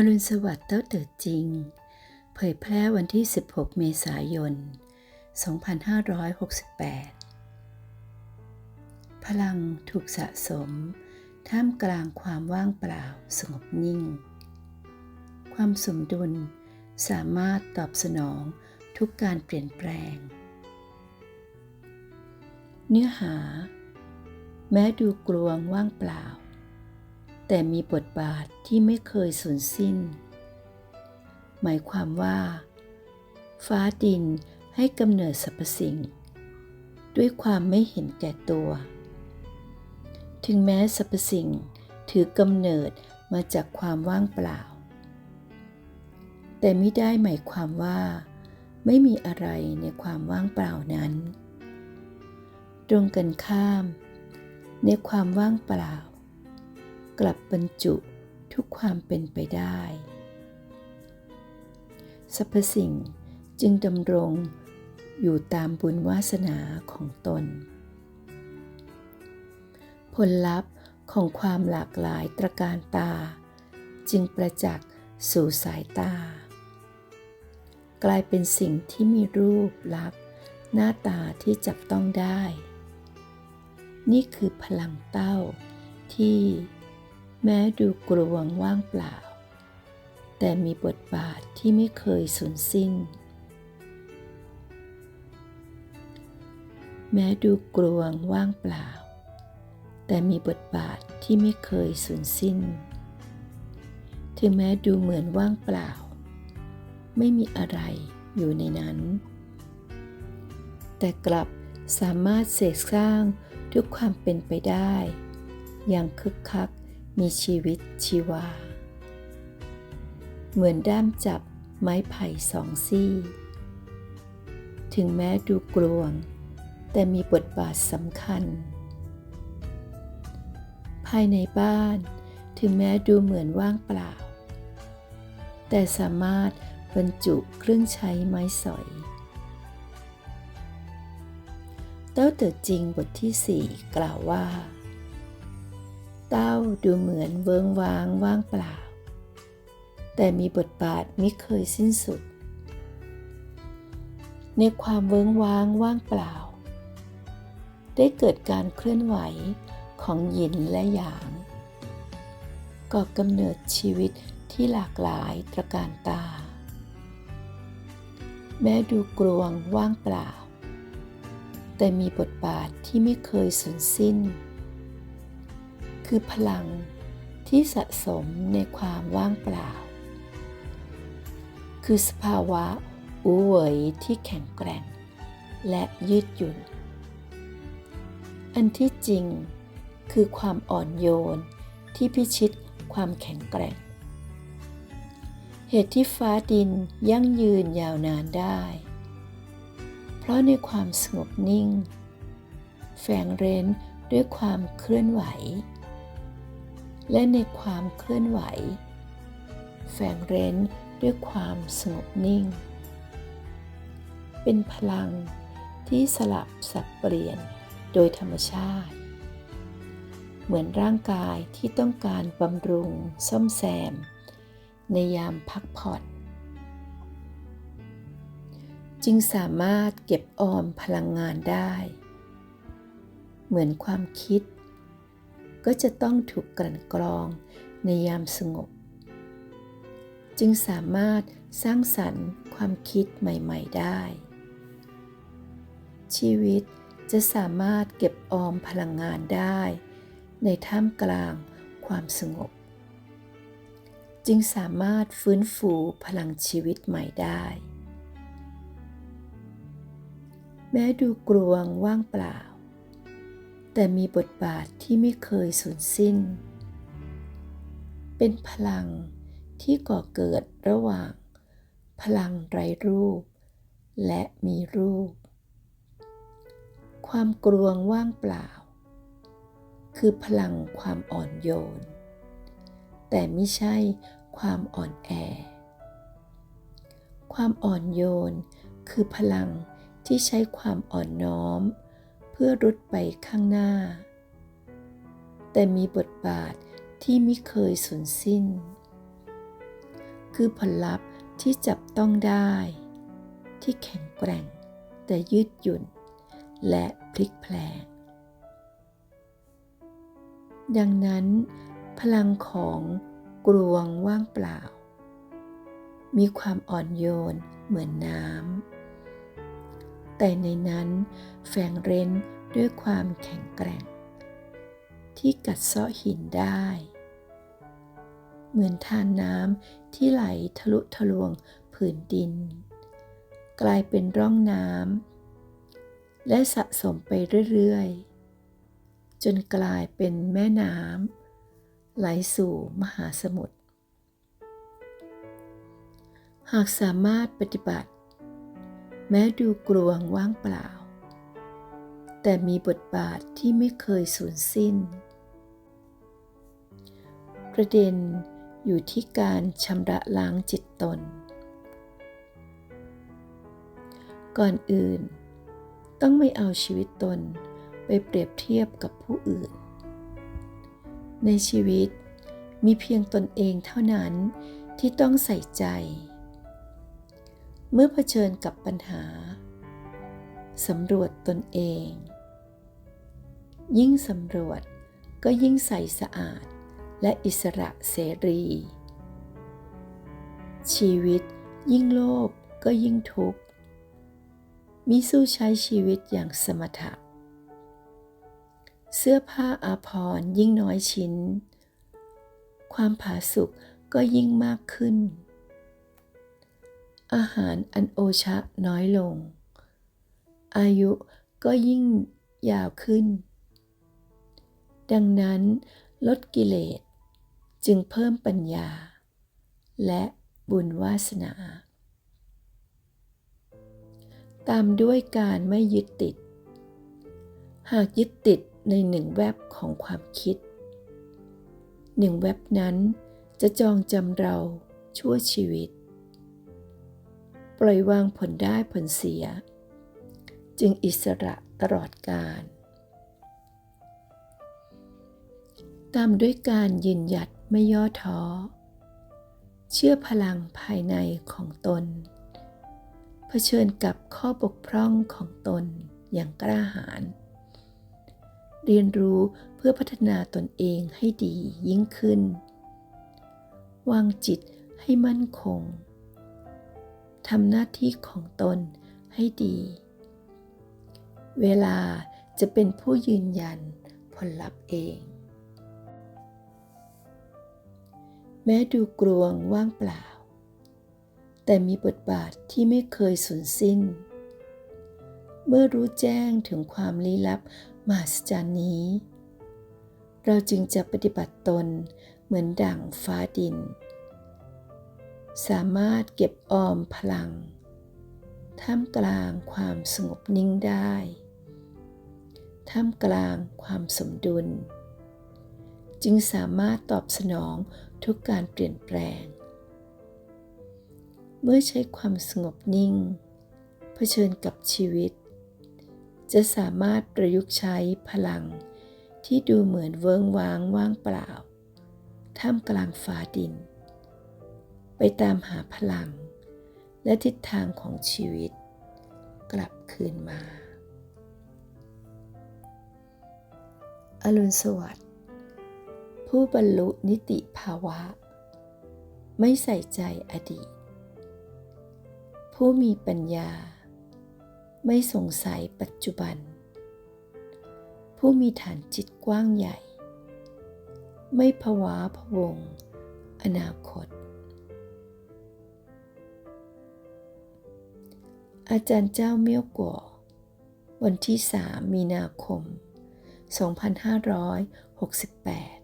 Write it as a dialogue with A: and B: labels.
A: อรุณสวัสดิ์เต้าเติดจริง เผยแพร่วันที่ 16 เมษายน 2568 พลังถูกสะสม ท่ามกลางความว่างเปล่าสงบนิ่ง ความสมดุลสามารถตอบสนองทุกการเปลี่ยนแปลง เนื้อหา แม้ดูกลวงว่างเปล่า แต่มีบทบาทที่ไม่เคยสูญสิ้น หมายความว่า ฟ้าดินให้กำเนิดสรรพสิ่ง ด้วยความไม่เห็นแก่ตัว ถึงแม้สรรพสิ่งถือกำเนิดมาจากความว่างเปล่า แต่ไม่ได้หมายความว่า ไม่มีอะไรในความว่างเปล่านั้น ตรงกันข้าม ในความว่างเปล่า กลับบรรจุทุกความเป็นไปได้สรรพสิ่งจึงดำรงอยู่ตามบุญวาสนาของตน ผลลัพธ์ของความหลากหลายตระการตา จึงประจักษ์สู่สายตา กลายเป็นสิ่งที่มีรูปลักษณ์หน้าตาที่จับต้องได้ นี่คือพลังเต้าที่ แม้ดูกลวงว่างเปล่า แต่มีบทบาทที่ไม่เคยสูญสิ้น แม้ดูกลวงว่างเปล่า แต่มีบทบาทที่ไม่เคยสูญสิ้น ถึงแม้ดูเหมือนว่างเปล่า ไม่มีอะไรอยู่ในนั้น แต่กลับสามารถเสกสร้างทุกความเป็นไปได้ อย่างคึกคัก มีชีวิตชีวา เหมือนด้ามจับไม้ไผ่สองซี่ ถึงแม้ดูกลวง แต่มีบทบาทสำคัญ ภายในบ้านถึงแม้ดูเหมือนว่างเปล่า แต่สามารถบรรจุเครื่องใช้ไม้สอย เต้าเติดจริงบทที่ 4 กล่าวว่า เต้าดูเหมือนเวิงว้างว่างเปล่า แต่มีบทบาทไม่เคยสิ้นสุด ในความเวิงว้างว่างเปล่า ได้เกิดการเคลื่อนไหวของหยินและหยางก่อกำเนิดชีวิตที่หลากหลายตระการตา แม้ดูกลวงว่างเปล่า แต่มีบทบาทที่ไม่เคยสูญสิ้น คือพลังที่สะสมในความว่างเปล่า คือสภาวะอูเหวยที่แข็งแกร่ง และยืดหยุ่น อันที่จริงคือความอ่อนโยนที่พิชิตความแข็งแกร่ง เหตุที่ฟ้าดินยั่งยืนยาวนานได้ เพราะในความสงบนิ่ง แฝงเร้นด้วยความเคลื่อนไหว และในความเคลื่อนไหว แฝงเร้นด้วยความสงบนิ่ง เป็นพลังที่สลับสับเปลี่ยนโดยธรรมชาติ เหมือนร่างกายที่ต้องการบำรุงซ่อมแซม ในยามพักผ่อนจึงสามารถเก็บออมพลังงานได้ เหมือนความคิด ก็จะต้องถูกกลั่นกรองในยามสงบ จึงสามารถสร้างสรรค์ความคิดใหม่ๆได้ ชีวิตจะสามารถเก็บออมพลังงานได้ ในท่ามกลางความสงบ จึงสามารถฟื้นฟูพลังชีวิตใหม่ได้ แม้ดูกลวงว่างเปล่า แต่มีบทบาทที่ไม่เคยสูญสิ้น เป็นพลังที่ก่อเกิดระหว่าง พลังไร้รูป และมีรูป ความกลวงว่างเปล่า คือพลังความอ่อนโยน แต่ไม่ใช่ความอ่อนแอ ความอ่อนโยนคือพลังที่ใช้ความอ่อนน้อม พื่อรุดไปข้างหน้า แต่มีบทบาทที่ไม่เคยสูญสิ้น คือผลลัพธ์ที่จับต้องได้ ที่แข็งแกร่ง แต่ยืดหยุ่น และพลิกแพลง ดังนั้น พลังของกรวงว่างเปล่า มีความอ่อนโยนเหมือนน้ำ แต่ในนั้นแฝงเร้นด้วยความแข็งแกร่ง ที่กัดเซาะหินได้ เหมือนทานน้ำที่ไหลทะลุทะลวงผืนดิน กลายเป็นร่องน้ำและสะสมไปเรื่อยๆ จนกลายเป็นแม่น้ำไหลสู่มหาสมุทรหากสามารถปฏิบัติ แม้ดูกลวงว่างเปล่า แต่มีบทบาทที่ไม่เคยสูญสิ้น ประเด็นอยู่ที่การชำระล้างจิตตน ก่อนอื่น ต้องไม่เอาชีวิตตนไปเปรียบเทียบกับผู้อื่น ในชีวิตมีเพียงตนเองเท่านั้นที่ต้องใส่ใจ เมื่อเผชิญกับปัญหา สำรวจตนเอง ยิ่งสำรวจก็ยิ่งใสสะอาดและอิสระเสรี ชีวิตยิ่งโลภก็ยิ่งทุกข์มิสู้ใช้ชีวิตอย่างสมถะ เสื้อผ้าอาภรณ์ยิ่งน้อยชิ้น ความผาสุกก็ยิ่งมากขึ้น อาหารอันโอชะน้อยลง อายุก็ยิ่งยาวขึ้น ดังนั้นลดกิเลสจึงเพิ่มปัญญา และบุญวาสนา ตามด้วยการไม่ยึดติด หากยึดติดในหนึ่งแวบของความคิด หนึ่งแวบนั้นจะจองจำเราชั่วชีวิต ปล่อยวางผลได้ผลเสีย จึงอิสระตลอดกาลตามด้วยการยืนหยัดไม่ย่อท้อ เชื่อพลังภายในของตน เผชิญกับข้อบกพร่องของตนอย่างกล้าหาญ เรียนรู้เพื่อพัฒนาตนเองให้ดียิ่งขึ้น วางจิตให้มั่นคง ทำหน้าที่ของตนให้ดี เวลาจะเป็นผู้ยืนยันผลลัพธ์เอง แม้ดูกลวงว่างเปล่า แต่มีบทบาทที่ไม่เคยสูญสิ้น เมื่อรู้แจ้งถึงความลี้ลับมหัศจรรย์นี้ เราจึงจะปฏิบัติตนเหมือนดั่งฟ้าดิน สามารถเก็บออมพลัง ท่ามกลางความสงบนิ่งได้ ท่ามกลางความสมดุล จึงสามารถตอบสนองทุกการเปลี่ยนแปลง เมื่อใช้ความสงบนิ่ง เผชิญกับชีวิต จะสามารถประยุกต์ใช้พลังที่ดูเหมือนเวิงว้างว่างเปล่า ท่ามกลางฟ้าดิน ไปตามหาพลัง และทิศทางของชีวิต กลับคืนมา อรุณสวัสดิ์ผู้บรรลุนิติภาวะ ไม่ใส่ใจอดีต ผู้มีปัญญา ไม่สงสัยปัจจุบัน ผู้มีฐานจิตกว้างใหญ่ ไม่ภาวะพวง อนาคต อาจารย์เจ้าเมี่ยวกัววันที่ 3 มีนาคม 2568